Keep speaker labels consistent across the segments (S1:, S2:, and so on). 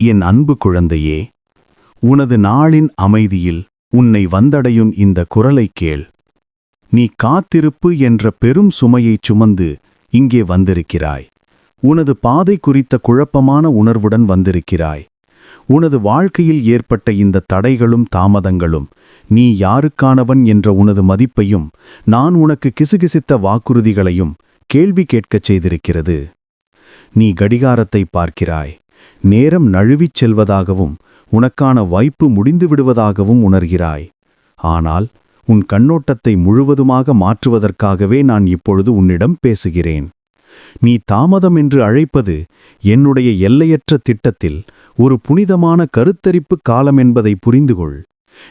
S1: என் அன்பு குழந்தையே உனது நாளின் அமைதியில் உன்னை வந்தடையும் இந்த குரலைக் கேள். நீ காத்திருப்பு என்ற பெரும் சுமையைச் சுமந்து இங்கே வந்திருக்கிறாய். உனது பாதை குறித்த குழப்பமான உணர்வுடன் வந்திருக்கிறாய். உனது வாழ்க்கையில் ஏற்பட்ட இந்த தடைகளும் தாமதங்களும் நீ யாருக்கானவன் என்ற உனது மதிப்பையும் நான் உனக்கு கிசுகிசித்த வாக்குறுதிகளையும் கேள்வி கேட்கச் செய்திருக்கிறது. நீ கடிகாரத்தை பார்க்கிறாய். நேரம் நழுவிச் செல்வதாகவும் உனக்கான வாய்ப்பு முடிந்து விடுவதாகவும் உணர்கிறாய். ஆனால் உன் கண்ணோட்டத்தை முழுவதுமாக மாற்றுவதற்காகவே நான் இப்பொழுது உன்னிடம் பேசுகிறேன். நீ தாமதம் என்று அழைப்பது என்னுடைய எல்லையற்ற திட்டத்தில் ஒரு புனிதமான கருத்தரிப்பு காலம் என்பதை புரிந்துகொள்.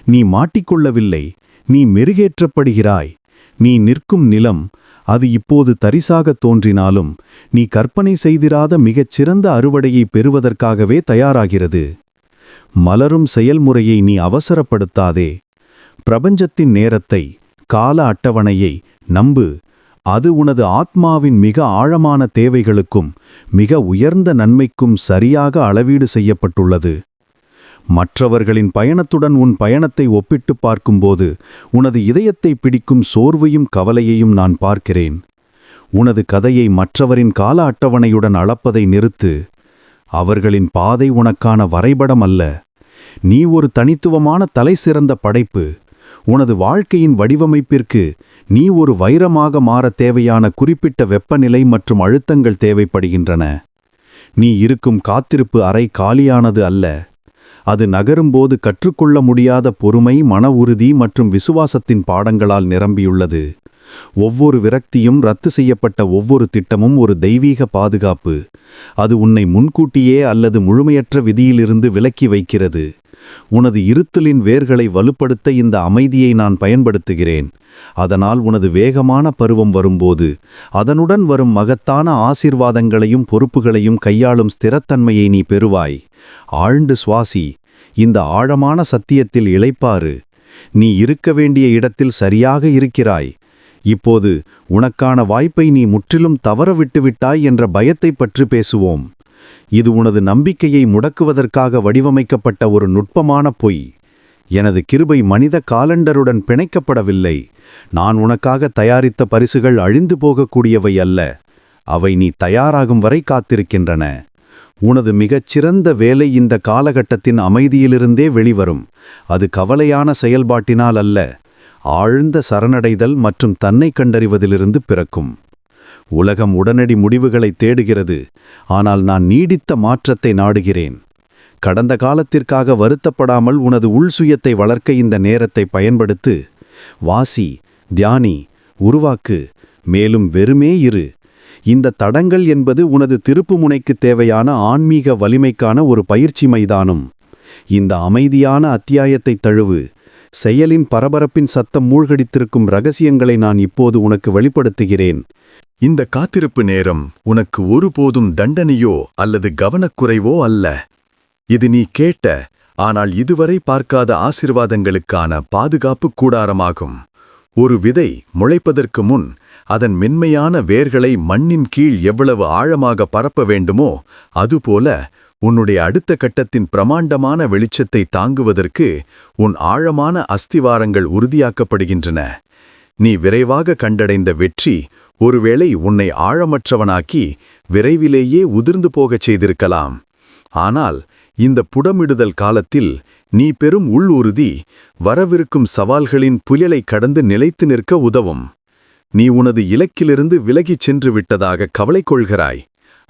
S1: நீ மாட்டிக்கொள்ளவில்லை நீ மெருகேற்றப்படுகிறாய் நீ நிற்கும் நிலம் அது இப்போது தரிசாகத் தோன்றினாலும் நீ கற்பனை செய்திராத மிகச் சிறந்த அறுவடையை பெறுவதற்காகவே தயாராகிறது. மலரும் செயல்முறையை நீ அவசரப்படுத்தாதே. பிரபஞ்சத்தின் நேரத்தை கால அட்டவணையை நம்பு. அது உனது ஆத்மாவின் மிக ஆழமான தேவைகளுக்கும் மிக உயர்ந்த நன்மைக்கும் சரியாக அளவீடு செய்யப்பட்டுள்ளது. மற்றவர்களின் பயணத்துடன் உன் பயணத்தை ஒப்பிட்டுப் பார்க்கும்போது உனது இதயத்தை பிடிக்கும் சோர்வையும் கவலையையும் நான் பார்க்கிறேன். உனது கதையை மற்றவரின் கால அட்டவணையுடன் அளப்பதை நிறுத்து அவர்களின் பாதை உனக்கான வரைபடம் அல்ல. நீ ஒரு தனித்துவமான தலைசிறந்த படைப்பு. உனது வாழ்க்கையின் வடிவமைப்பிற்கு நீ ஒரு வைரமாக மாறத் தேவையான குறிப்பிட்ட வெப்பநிலை மற்றும் அழுத்தங்கள் தேவைப்படுகின்றன. நீ இருக்கும் காத்திருப்பு அறை காலியானது அல்ல. அது நகரும்போது கற்றுக்கொள்ள முடியாத பொறுமை மன உறுதி மற்றும் விசுவாசத்தின் பாடங்களால் நிரம்பியுள்ளது. ஒவ்வொரு விரக்தியும் ரத்து செய்யப்பட்ட ஒவ்வொரு திட்டமும் ஒரு தெய்வீக பாதுகாப்பு. அது உன்னை முன்கூட்டியே அல்லது முழுமையற்ற விதியிலிருந்து விலக்கி வைக்கிறது. உனது இருத்தலின் வேர்களை வலுப்படுத்த இந்த அமைதியை நான் பயன்படுத்துகிறேன். அதனால் உனது வேகமான பருவம் வரும்போது அதனுடன் வரும் மகத்தான ஆசீர்வாதங்களையும் பொறுப்புகளையும் கையாளும் ஸ்திரத்தன்மையை நீ பெறுவாய். ஆழ்ந்து சுவாசி இந்த ஆழமான சத்தியத்தில் இழைப்பாறு நீ இருக்க வேண்டிய இடத்தில் சரியாக இருக்கிறாய். இப்போது உனக்கான வாய்ப்பை நீ முற்றிலும் தவற விட்டுவிட்டாய் என்ற பயத்தைப் பற்றி பேசுவோம். இது உனது நம்பிக்கையை முடக்குவதற்காக வடிவமைக்கப்பட்ட ஒரு நுட்பமான பொய். எனது கிருபை மனித காலண்டருடன் பிணைக்கப்படவில்லை. நான் உனக்காக தயாரித்த பரிசுகள் அழிந்து போகக்கூடியவை அல்ல. அவை நீ தயாராகும் வரை காத்திருக்கின்றன. உனது மிகச்சிறந்த வேலை இந்த காலகட்டத்தின் அமைதியிலிருந்தே வெளிவரும். அது கவலையான செயல்பாட்டினால் அல்ல. ஆழ்ந்த சரணடைதல் மற்றும் தன்னை கண்டறிவதிலிருந்து பிறக்கும். உலகம் உடனடி முடிவுகளை தேடுகிறது. ஆனால் நான் நீடித்த மாற்றத்தை நாடுகிறேன். கடந்த காலத்திற்காக வருத்தப்படாமல் உனது உள்சுயத்தை வளர்க்க இந்த நேரத்தை பயன்படுத்து. வாசி தியானி உருவாக்கு மேலும் வெறுமே இரு. இந்த தடங்கள் என்பது உனது திருப்புமுனைக்கு தேவையான ஆன்மீக வலிமைக்கான ஒரு பயிற்சி மைதானம். இந்த அமைதியான அத்தியாயத்தை தழுவு. செயலின் பரபரப்பின் சத்தம் மூழ்கடித்திருக்கும் ரகசியங்களை நான் இப்போது உனக்கு வெளிப்படுத்துகிறேன்.
S2: இந்த காத்திருப்பு நேரம் உனக்கு ஒருபோதும் தண்டனையோ அல்லது கவனக்குறைவோ அல்ல. இது நீ கேட்ட ஆனால் இதுவரை பார்க்காத ஆசிர்வாதங்களுக்கான பாதுகாப்பு கூடாரமாகும். ஒரு விதை முளைப்பதற்கு முன் அதன் மென்மையான வேர்களை மண்ணின் கீழ் எவ்வளவு ஆழமாக பரப்ப வேண்டுமோ அதுபோல உன்னுடைய அடுத்த கட்டத்தின் பிரமாண்டமான வெளிச்சத்தை தாங்குவதற்கு உன் ஆழமான அஸ்திவாரங்கள் உறுதியாக்கப்படுகின்றன. நீ விரைவாக கண்டடைந்த வெற்றி ஒருவேளை உன்னை ஆழமற்றவனாக்கி விரைவிலேயே உதிர்ந்து போகச் செய்திருக்கலாம். ஆனால் இந்த புடமிடுதல் காலத்தில் நீ பெறும் உள் உறுதி வரவிருக்கும் சவால்களின் புயலை கடந்து நிலைத்து நிற்க உதவும். நீ உனது இலக்கிலிருந்து விலகிச் சென்று விட்டதாக கவலை கொள்கிறாய்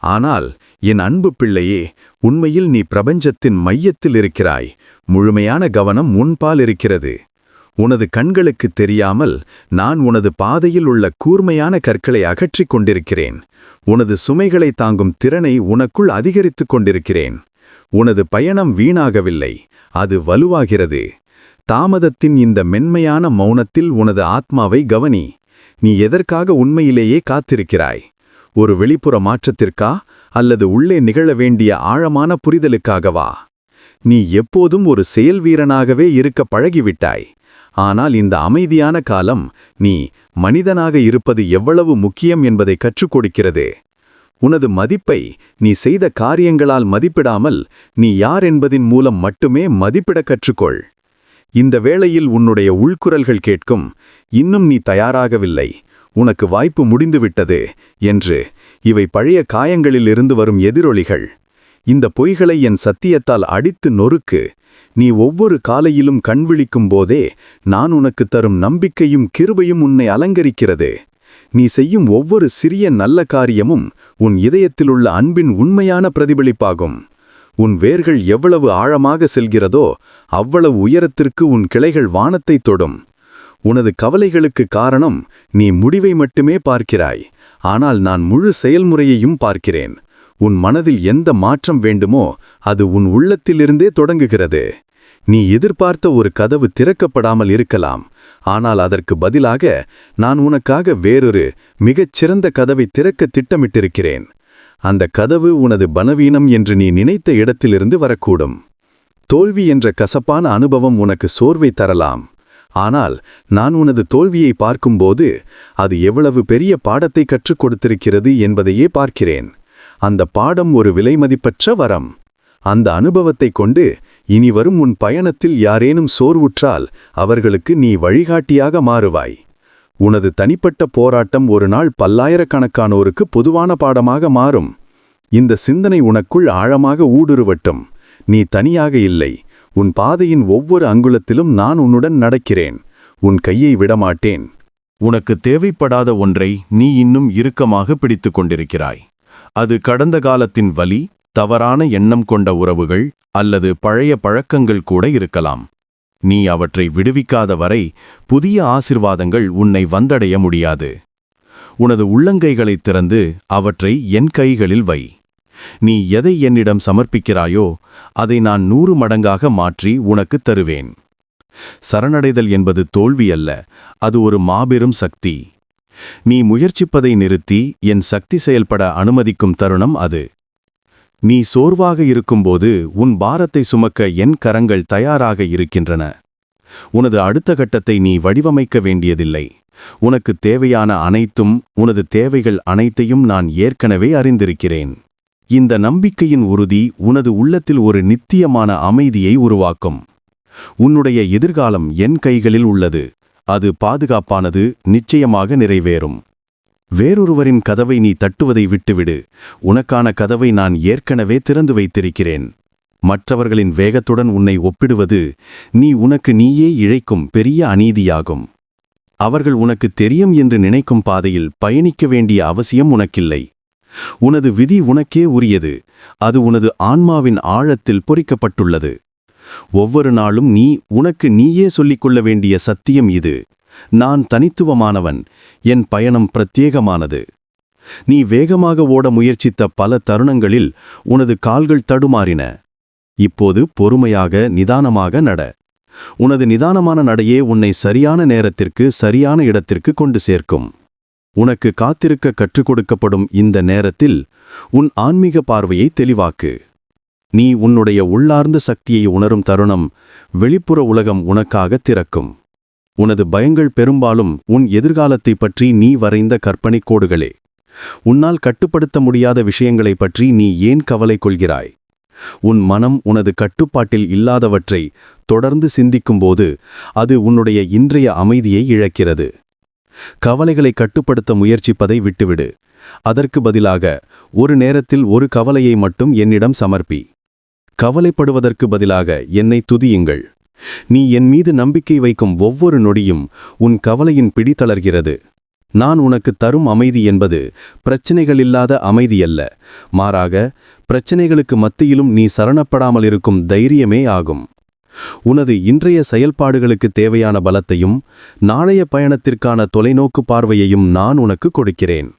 S2: ஆனால் என் அன்பு பிள்ளையே உண்மையில் நீ பிரபஞ்சத்தின் மையத்தில் இருக்கிறாய். முழுமையான கவனம் முன்பால் இருக்கிறது. உனது கண்களுக்கு தெரியாமல் நான் உனது பாதையில் உள்ள கூர்மையான கற்களை அகற்றிக் கொண்டிருக்கிறேன். உனது சுமைகளை தாங்கும் திறனை உனக்குள் அதிகரித்துக் கொண்டிருக்கிறேன். உனது பயணம் வீணாகவில்லை அது வலுவாகிறது. தாமதத்தின் இந்த மென்மையான மௌனத்தில் உனது ஆத்மாவை கவனி நீ எதற்காக உண்மையிலேயே காத்திருக்கிறாய்? ஒரு வெளிப்புற மாற்றத்திற்கா அல்லது உள்ளே நிகழ வேண்டிய ஆழமான புரிதலுக்காகவா? நீ எப்போதும் ஒரு செயல் வீரனாகவே இருக்க பழகிவிட்டாய். ஆனால் இந்த அமைதியான காலம் நீ மனிதனாக இருப்பது எவ்வளவு முக்கியம் என்பதை கற்றுக் கொடுக்கிறது. உனது மதிப்பை நீ செய்த காரியங்களால் மதிப்பிடாமல் நீ யார் என்பதின் மூலம் மட்டுமே மதிப்பிடக் கற்றுக்கொள். இந்த வேளையில் உன்னுடைய உள்குரல்கள் கேட்கும் இன்னும் நீ தயாராகவில்லை. உனக்கு வாய்ப்பு முடிந்துவிட்டது என்று இவை பழைய காயங்களிலிருந்து வரும் எதிரொலிகள். இந்த பொய்களை என் சத்தியத்தால் அடித்து நொறுக்கு. நீ ஒவ்வொரு காலையிலும் கண்விழிக்கும் போதே நான் உனக்கு தரும் நம்பிக்கையும் கிருபையும் உன்னை அலங்கரிக்கிறது. நீ செய்யும் ஒவ்வொரு சிறிய நல்ல காரியமும் உன் இதயத்திலுள்ள அன்பின் உண்மையான பிரதிபலிப்பாகும். உன் வேர்கள் எவ்வளவு ஆழமாக செல்கிறதோ அவ்வளவு உயரத்திற்கு உன் கிளைகள் வானத்தைத் தொடும். உனது கவலைகளுக்கு காரணம் நீ முடிவை மட்டுமே பார்க்கிறாய். ஆனால் நான் முழு செயல்முறையையும் பார்க்கிறேன். உன் மனதில் எந்த மாற்றம் வேண்டுமோ அது உன் உள்ளத்திலிருந்தே தொடங்குகிறது. நீ எதிர்பார்த்த ஒரு கதவு திறக்கப்படாமல் இருக்கலாம். ஆனால் அதற்கு பதிலாக நான் உனக்காக வேறொரு மிகச் சிறந்த கதவை திறக்க திட்டமிட்டிருக்கிறேன். அந்த கதவு உனது பலவீனம் என்று நீ நினைத்த இடத்திலிருந்து வரக்கூடும். தோல்வி என்ற கசப்பான அனுபவம் உனக்கு சோர்வை தரலாம். ஆனால் நான் உனது தோல்வியை பார்க்கும்போது அது எவ்வளவு பெரிய பாடத்தை கற்றுக் கொடுத்திருக்கிறது என்பதையே பார்க்கிறேன். அந்த பாடம் ஒரு விலைமதிப்பற்ற வரம். அந்த அனுபவத்தைக் கொண்டு இனி வரும் உன் பயணத்தில் யாரேனும் சோர்வுற்றால் அவர்களுக்கு நீ வழிகாட்டியாக மாறுவாய். உனது தனிப்பட்ட போராட்டம் ஒரு நாள் பல்லாயிரக்கணக்கானோருக்கு பொதுவான பாடமாக மாறும். இந்த சிந்தனை உனக்குள் ஆழமாக ஊடுருவட்டும். நீ தனியாக இல்லை. உன் பாதையின் ஒவ்வொரு அங்குலத்திலும் நான் உன்னுடன் நடக்கிறேன். உன் கையை விடமாட்டேன்.
S1: உனக்கு தேவைப்படாத ஒன்றை நீ இன்னும் இறுக்கமாக பிடித்துக் கொண்டிருக்கிறாய். அது கடந்த காலத்தின் வலி தவறான எண்ணம் கொண்ட உறவுகள் அல்லது பழைய பழக்கங்கள் கூட இருக்கலாம். நீ அவற்றை விடுவிக்காத வரை புதிய ஆசிர்வாதங்கள் உன்னை வந்தடைய முடியாது. உனது உள்ளங்கைகளைத் திறந்து அவற்றை என் கைகளில் வை. நீ எதை என்னிடம் சமர்ப்பிக்கிறாயோ அதை நான் நூறு மடங்காக மாற்றி உனக்குத் தருவேன். சரணடைதல் என்பது தோல்வி அல்ல அது ஒரு மாபெரும் சக்தி. நீ முயற்சிப்பதை நிறுத்தி என் சக்தி செயல்பட அனுமதிக்கும் தருணம் அது. நீ சோர்வாக இருக்கும்போது உன் பாரத்தை சுமக்க என் கரங்கள் தயாராக இருக்கின்றன. உனது அடுத்த கட்டத்தை நீ வடிவமைக்க வேண்டியதில்லை. உனக்கு தேவையான அனைத்தும் உனது தேவைகள் அனைத்தையும் நான் ஏற்கனவே அறிந்திருக்கிறேன். இந்த நம்பிக்கையின் உறுதி உனது உள்ளத்தில் ஒரு நித்தியமான அமைதியை உருவாக்கும். உன்னுடைய எதிர்காலம் என் கைகளில் உள்ளது. அது பாதுகாப்பானது நிச்சயமாக நிறைவேறும். வேறொருவரின் கதவை நீ தட்டுவதை விட்டுவிடு. உனக்கான கதவை நான் ஏற்கனவே திறந்து வைத்திருக்கிறேன். மற்றவர்களின் வேகத்துடன் உன்னை ஒப்பிடுவது நீ உனக்கு நீயே இழைக்கும் பெரிய அநீதியாகும். அவர்கள் உனக்கு தெரியும் என்று நினைக்கும் பாதையில் பயணிக்க வேண்டிய அவசியம் உனக்கில்லை. உனது விதி உனக்கே உரியது. அது உனது ஆன்மாவின் ஆழத்தில் பொறிக்கப்பட்டுள்ளது. ஒவ்வொரு நாளும் நீ உனக்கு நீயே சொல்லிக் கொள்ள வேண்டிய சத்தியம் இது. நான் தனித்துவமானவன் என் பயணம் பிரத்யேகமானது. நீ வேகமாக ஓட முயற்சித்த பல தருணங்களில் உனது கால்கள் தடுமாறின. இப்போது பொறுமையாக நிதானமாக நட. உனது நிதானமான நடையே உன்னை சரியான நேரத்திற்கு சரியான இடத்திற்கு கொண்டு சேர்க்கும். உனக்கு காத்திருக்க கற்றுக் கொடுக்கப்படும் இந்த நேரத்தில் உன் ஆன்மீக பார்வையை தெளிவாக்கு. நீ உன்னுடைய உள்ளார்ந்த சக்தியை உணரும் தருணம் வெளிப்புற உலகம் உனக்காக திறக்கும். உனது பயங்கள் பெரும்பாலும் உன் எதிர்காலத்தைப் பற்றி நீ வரைந்த கற்பனை கோடுகளே. உன்னால் கட்டுப்படுத்த முடியாத விஷயங்களைப் பற்றி நீ ஏன் கவலை கொள்கிறாய்? உன் மனம் உனது கட்டுப்பாட்டில் இல்லாதவற்றை தொடர்ந்து சிந்திக்கும்போது அது உன்னுடைய இன்றைய அமைதியை இழக்கிறது. கவலைகளை கட்டுப்படுத்த முயற்சிப்பதை விட்டுவிடு. அதற்கு பதிலாக ஒரு நேரத்தில் ஒரு கவலையை மட்டும் என்னிடம் சமர்ப்பி. கவலைப்படுவதற்கு பதிலாக என்னை துதியுங்கள். நீ என் மீது நம்பிக்கை வைக்கும் ஒவ்வொரு நொடியும் உன் கவலையின் பிடி தளர்கிறது. நான் உனக்கு தரும் அமைதி என்பது பிரச்சனைகளில்லாத அமைதியல்ல மாறாக பிரச்சனைகளுக்கு மத்தியிலும் நீ சரணப்படாமல் இருக்கும் தைரியமே ஆகும். உனது இன்றைய செயல்பாடுகளுக்கு தேவையான பலத்தையும் நாளைய பயணத்திற்கான தொலைநோக்கு பார்வையையும் நான் உனக்கு கொடுக்கிறேன்.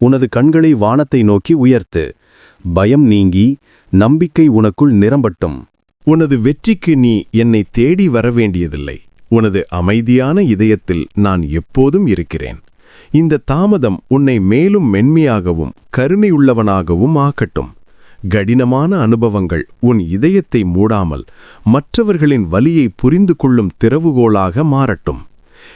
S1: உனது கண்களை வானத்தை நோக்கி உயர்த்து பயம் நீங்கி நம்பிக்கை உனக்குள் நிரம்பட்டும்.
S3: உனது வெற்றிக்கு நீ என்னை தேடி வரவேண்டியதில்லை. உனது அமைதியான இதயத்தில் நான் எப்போதும் இருக்கிறேன். இந்த தாமதம் உன்னை மேலும் மென்மையாகவும் கருணையுள்ளவனாகவும் ஆக்கட்டும். கடினமான அனுபவங்கள் உன் இதயத்தை மூடாமல் மற்றவர்களின் வலியை புரிந்து கொள்ளும் திறவுகோளாக மாறட்டும்.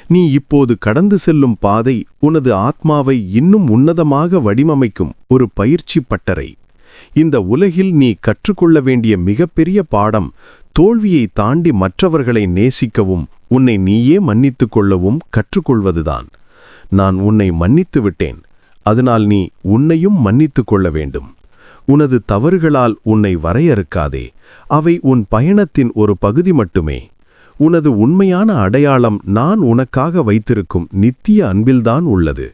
S3: நீ இப்போது கடந்து செல்லும் பாதை உனது ஆத்மாவை இன்னும் உன்னதமாக வடிவமைக்கும் ஒரு பயிற்சி பட்டறை. இந்த உலகில் நீ கற்றுக்கொள்ள வேண்டிய மிகப்பெரிய பாடம் தோல்வியை தாண்டி மற்றவர்களை நேசிக்கவும் உன்னை நீயே மன்னித்துக் கொள்ளவும் கற்றுக்கொள்வதுதான். நான் உன்னை மன்னித்து விட்டேன் அதனால் நீ உன்னையும் மன்னித்துக் கொள்ள வேண்டும். உனது தவறுகளால் உன்னை வரையறுக்காதே அவை உன் பயணத்தின் ஒரு பகுதி மட்டுமே. உனது உண்மையான அடையாளம் நான் உனக்காக வைத்திருக்கும் நித்திய அன்பில்தான் உள்ளது.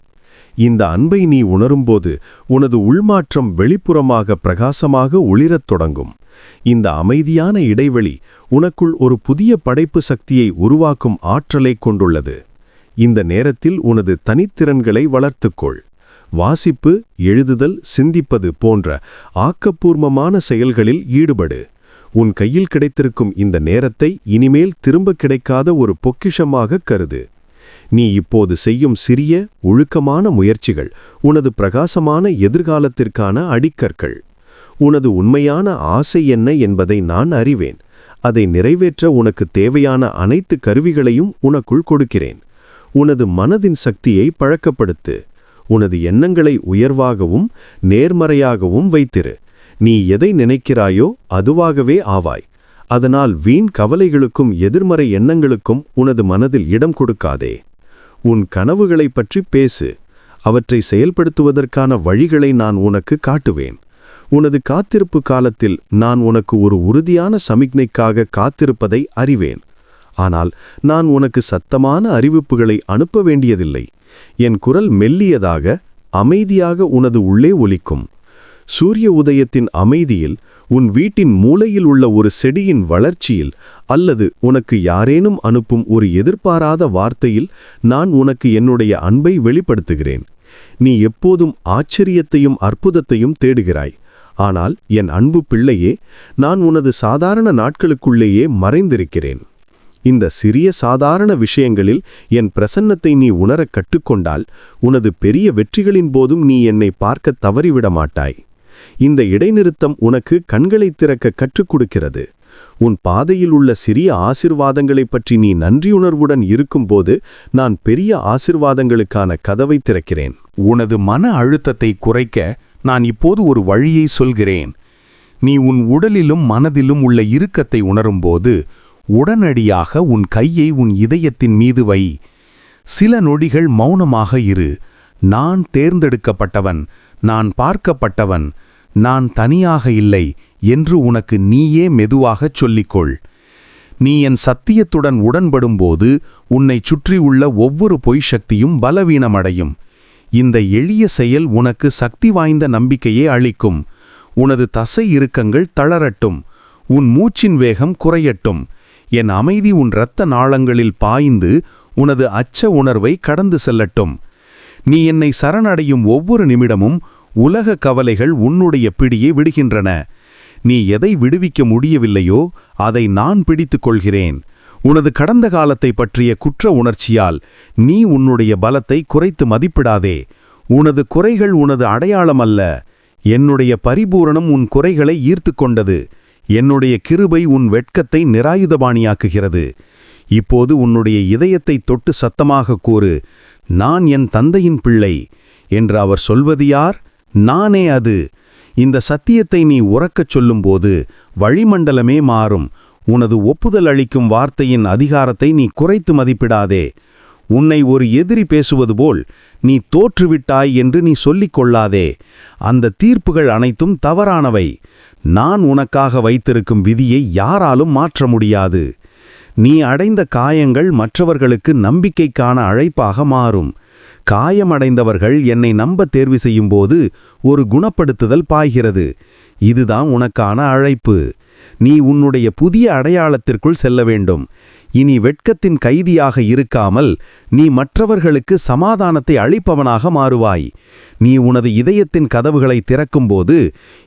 S3: இந்த அன்பை நீ உணரும்போது உனது உள்மாற்றம் வெளிப்புறமாக பிரகாசமாக ஒளிரத் தொடங்கும். இந்த அமைதியான இடைவெளி உனக்குள் ஒரு புதிய படைப்பு சக்தியை உருவாக்கும் ஆற்றலை கொண்டுள்ளது. இந்த நேரத்தில் உனது தனித்திறன்களை வளர்த்துக்கொள். வாசிப்பு எழுதுதல் சிந்திப்பது போன்ற ஆக்கப்பூர்வமான செயல்களில் ஈடுபடு. உன் கையில் கிடைத்திருக்கும் இந்த நேரத்தை இனிமேல் திரும்ப கிடைக்காத ஒரு பொக்கிஷமாக கருது. நீ இப்போது செய்யும் சிறிய ஒழுக்கமான முயற்சிகள் உனது பிரகாசமான எதிர்காலத்திற்கான அடிக்கற்கள். உனது உண்மையான ஆசை என்ன என்பதை நான் அறிவேன். அதை நிறைவேற்ற உனக்கு தேவையான அனைத்து கருவிகளையும் உனக்குள் கொடுக்கிறேன். உனது மனதின் சக்தியை பழக்கப்படுத்து. உனது எண்ணங்களை உயர்வாகவும் நேர்மறையாகவும் வைத்திரு. நீ எதை நினைக்கிறாயோ அதுவாகவே ஆவாய். அதனால் வீண் கவலைகளுக்கும் எதிர்மறை எண்ணங்களுக்கும் உனது மனதில் இடம் கொடுக்காதே. உன் கனவுகளைப் பற்றி பேசு. அவற்றை செயல்படுத்துவதற்கான வழிகளை நான் உனக்கு காட்டுவேன். உனது காத்திருப்பு காலத்தில் நான் உனக்கு ஒரு உறுதியான சமிக்ஞைக்காக காத்திருப்பதை அறிவேன். ஆனால் நான் உனக்கு சத்தமான அறிவிப்புகளை அனுப்ப வேண்டியதில்லை. என் குரல் மெல்லியதாக அமைதியாக உனது உள்ளே ஒலிக்கும். சூரிய உதயத்தின் அமைதியில் உன் வீட்டின் மூலையில் உள்ள ஒரு செடியின் வளர்ச்சியில் அல்லது உனக்கு யாரேனும் அனுப்பும் ஒரு எதிர்பாராத வார்த்தையில் நான் உனக்கு என்னுடைய அன்பை வெளிப்படுத்துகிறேன். நீ எப்போதும் ஆச்சரியத்தையும் அற்புதத்தையும் தேடுகிறாய். ஆனால் என் அன்பு பிள்ளையே நான் உனது சாதாரண நாட்களுக்குள்ளேயே மறைந்திருக்கிறேன். இந்த சிறிய சாதாரண விஷயங்களில் என் பிரசன்னத்தை நீ உணரக் கற்றுக்கொண்டால் உனது பெரிய வெற்றிகளின் போதும் நீ என்னை பார்க்க தவறிவிட மாட்டாய் இந்த இடைநிறுத்தம் உனக்கு கண்களை திறக்க கற்றுக் கொடுக்கிறது. உன் பாதையில் உள்ள சிறிய ஆசிர்வாதங்களைப் பற்றி நீ நன்றியுணர்வுடன் இருக்கும்போது நான் பெரிய ஆசிர்வாதங்களுக்கான கதவை திறக்கிறேன்.
S1: உனது மன அழுத்தத்தை குறைக்க நான் இப்போது ஒரு வழியை சொல்கிறேன். நீ உன் உடலிலும் மனதிலும் உள்ள இறுக்கத்தை உணரும்போது உடனடியாக உன் கையை உன் இதயத்தின் மீது வை. சில நொடிகள் மௌனமாக இரு. நான் தேர்ந்தெடுக்கப்பட்டவன் நான் பார்க்கப்பட்டவன் நான் தனியாக இல்லை என்று உனக்கு நீயே மெதுவாகச் சொல்லிக்கொள். நீ என் சத்தியத்துடன் உடன்படும்போது உன்னைச் சுற்றியுள்ள ஒவ்வொரு பொய் சக்தியும் பலவீனமடையும். இந்த எளிய செயல் உனக்கு சக்தி வாய்ந்த நம்பிக்கையே அளிக்கும். உனது தசை இறுக்கங்கள் தளரட்டும். உன் மூச்சின் வேகம் குறையட்டும். என் அமைதி உன் இரத்த நாளங்களில் பாய்ந்து உனது அச்ச உணர்வை கடந்து செல்லட்டும். நீ என்னை சரணடையும் ஒவ்வொரு நிமிடமும் உலக கவலைகள் உன்னுடைய பிடியை விடுகின்றன. நீ எதை விடுவிக்க முடியவில்லையோ அதை நான் பிடித்துக் கொள்கிறேன். உனது கடந்த காலத்தை பற்றிய குற்ற உணர்ச்சியால் நீ உன்னுடைய பலத்தை குறைத்து மதிப்பிடாதே. உனது குறைகள் உனது அடையாளம் அல்ல. என்னுடைய பரிபூரணம் உன் குறைகளை ஈர்த்து கொண்டது. என்னுடைய கிருபை உன் வெட்கத்தை நிராயுதபாணியாக்குகிறது. இப்போது உன்னுடைய இதயத்தை தொட்டு சத்தமாக கூறு நான் என் தந்தையின் பிள்ளை என்று அவர் சொல்வது யார்? நானே அது. இந்த சத்தியத்தை நீ உறக்கச் சொல்லும்போது வழிமண்டலமே மாறும். உனது ஒப்புதல் அளிக்கும் வார்த்தையின் அதிகாரத்தை நீ குறைத்து மதிப்பிடாதே. உன்னை ஒரு எதிரி பேசுவது போல் நீ தோற்றுவிட்டாய் என்று நீ சொல்லிக் கொள்ளாதே. அந்த தீர்ப்புகள் அனைத்தும் தவறானவை. நான் உனக்காக வைத்திருக்கும் விதியை யாராலும் மாற்ற முடியாது. நீ அடைந்த காயங்கள் மற்றவர்களுக்கு நம்பிக்கைக்கான அழைப்பாக மாறும். காயமடைந்தவர்கள் என்னை நம்ப தேர்வு செய்யும்போது ஒரு குணப்படுத்துதல் பாய்கிறது. இதுதான் உனக்கான அழைப்பு. நீ உன்னுடைய புதிய அடையாளத்திற்குள் செல்ல வேண்டும். இனி வெட்கத்தின் கைதியாக இருக்காமல் நீ மற்றவர்களுக்கு சமாதானத்தை அளிப்பவனாக மாறுவாய். நீ உனது இதயத்தின் கதவுகளை திறக்கும்போது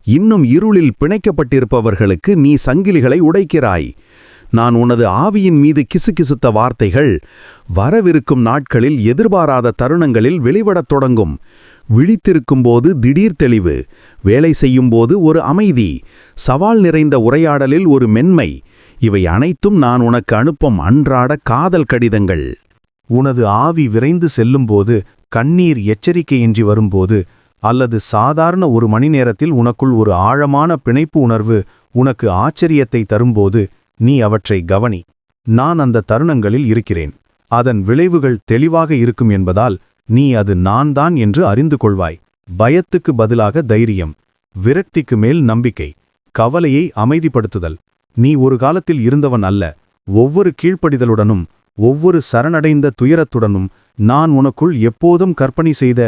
S1: இன்னும் இருளில் பிணைக்கப்பட்டிருப்பவர்களுக்கு நீ சங்கிலிகளை உடைக்கிறாய். நான் உனது ஆவியின் மீது கிசுகிசுத்த வார்த்தைகள் வரவிருக்கும் நாட்களில் எதிர்பாராத தருணங்களில் வெளிவடத் தொடங்கும். விழித்திருக்கும்போது திடீர் தெளிவு. வேலை செய்யும்போது ஒரு அமைதி. சவால் நிறைந்த உரையாடலில் ஒரு மென்மை. இவை அனைத்தும் நான் உனக்கு அனுப்பும் அன்றாட காதல் கடிதங்கள். உனது ஆவி விரைந்து செல்லும்போது கண்ணீர் எச்சரிக்கையின்றி வரும்போது அல்லது சாதாரண ஒரு மணி நேரத்தில் உனக்குள் ஒரு ஆழமான பிணைப்பு உணர்வு உனக்கு ஆச்சரியத்தை தரும்போது நீ அவற்றை கவனி. நான் அந்த தருணங்களில் இருக்கிறேன். அதன் விளைவுகள் தெளிவாக இருக்கும் என்பதால் நீ அது நான் தான் என்று அறிந்து கொள்வாய் பயத்துக்கு பதிலாக தைரியம் விரக்திக்கு மேல் நம்பிக்கை கவலையை அமைதிப்படுத்துதல். நீ ஒரு காலத்தில் இருந்தவன் அல்ல. ஒவ்வொரு கீழ்ப்படிதலுடனும் ஒவ்வொரு சரணடைந்த துயரத்துடனும் நான் உனக்குள் எப்போதும் கற்பனை செய்த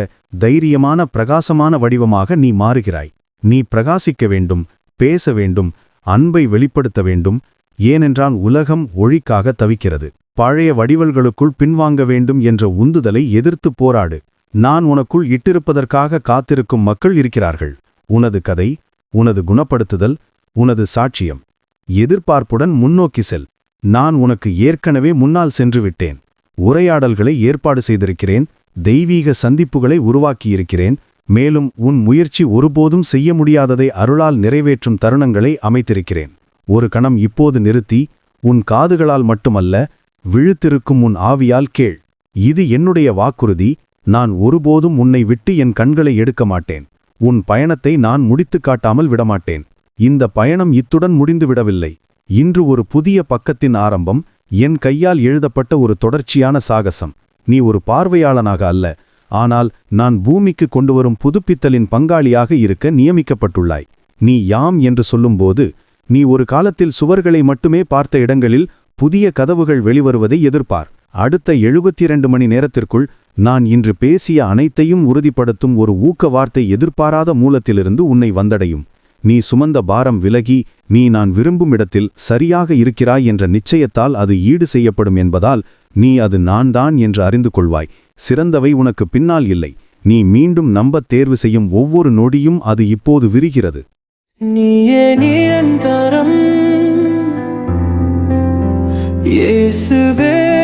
S1: தைரியமான பிரகாசமான வடிவமாக நீ மாறுகிறாய். நீ பிரகாசிக்க வேண்டும் பேச வேண்டும் அன்பை வெளிப்படுத்த வேண்டும் ஏனென்றால் உலகம் ஒழிக்காக தவிக்கிறது. பழைய வடிவல்களுக்குள் பின்வாங்க வேண்டும் என்ற உந்துதலை எதிர்த்து போராடு. நான் உனக்குள் இட்டிருப்பதற்காக காத்திருக்கும் மக்கள் இருக்கிறார்கள். உனது கதை உனது குணப்படுத்துதல் உனது சாட்சியம். எதிர்பார்ப்புடன் முன்னோக்கி செல். நான் உனக்கு ஏற்கனவே முன்னால் சென்று விட்டேன். உரையாடல்களை ஏற்பாடு செய்திருக்கிறேன். தெய்வீக சந்திப்புகளை உருவாக்கியிருக்கிறேன். மேலும் உன் முயற்சி ஒருபோதும் செய்ய முடியாததை அருளால் நிறைவேற்றும் தருணங்களை அமைத்திருக்கிறேன். ஒரு கணம் இப்போது நிறுத்தி உன் காதுகளால் மட்டுமல்ல விழுத்திருக்கும் உன் ஆவியால் கேள். இது என்னுடைய வாக்குறுதி நான் ஒருபோதும் உன்னை விட்டு என் கண்களை எடுக்க மாட்டேன். உன் பயணத்தை நான் முடித்துக் காட்டாமல் விடமாட்டேன். இந்த பயணம் இத்துடன் முடிந்து விடவில்லை. இன்று ஒரு புதிய பக்கத்தின் ஆரம்பம் என் கையால் எழுதப்பட்ட ஒரு தொடர்ச்சியான சாகசம். நீ ஒரு பார்வையாளனாக அல்ல ஆனால் நான் பூமிக்கு கொண்டுவரும் புதுப்பித்தலின் பங்காளியாக இருக்க நியமிக்கப்பட்டுள்ளாய். நீ யாம் என்று சொல்லும்போது நீ ஒரு காலத்தில் சுவர்களை மட்டுமே பார்த்த இடங்களில் புதிய கதவுகள் வெளிவருவதை எதிர்பார் அடுத்த எழுபத்தி இரண்டு மணி நேரத்திற்குள் நான் இன்று பேசிய அனைத்தையும் உறுதிப்படுத்தும் ஒரு ஊக்க வார்த்தை எதிர்பாராத மூலத்திலிருந்து உன்னை வந்தடையும். நீ சுமந்த பாரம் விலகி நீ நான் விரும்பும் இடத்தில் சரியாக இருக்கிறாய் என்ற நிச்சயத்தால் அது ஈடு செய்யப்படும் என்பதால் நீ அது நான் தான் என்று அறிந்து கொள்வாய். சிறந்தவை உனக்கு பின்னால் இல்லை. நீ மீண்டும் நம்பத் தேர்வு செய்யும் ஒவ்வொரு நொடியும் அது இப்போது விரிகிறது.
S4: நீயே நிரந்தரம். இயேசுவே.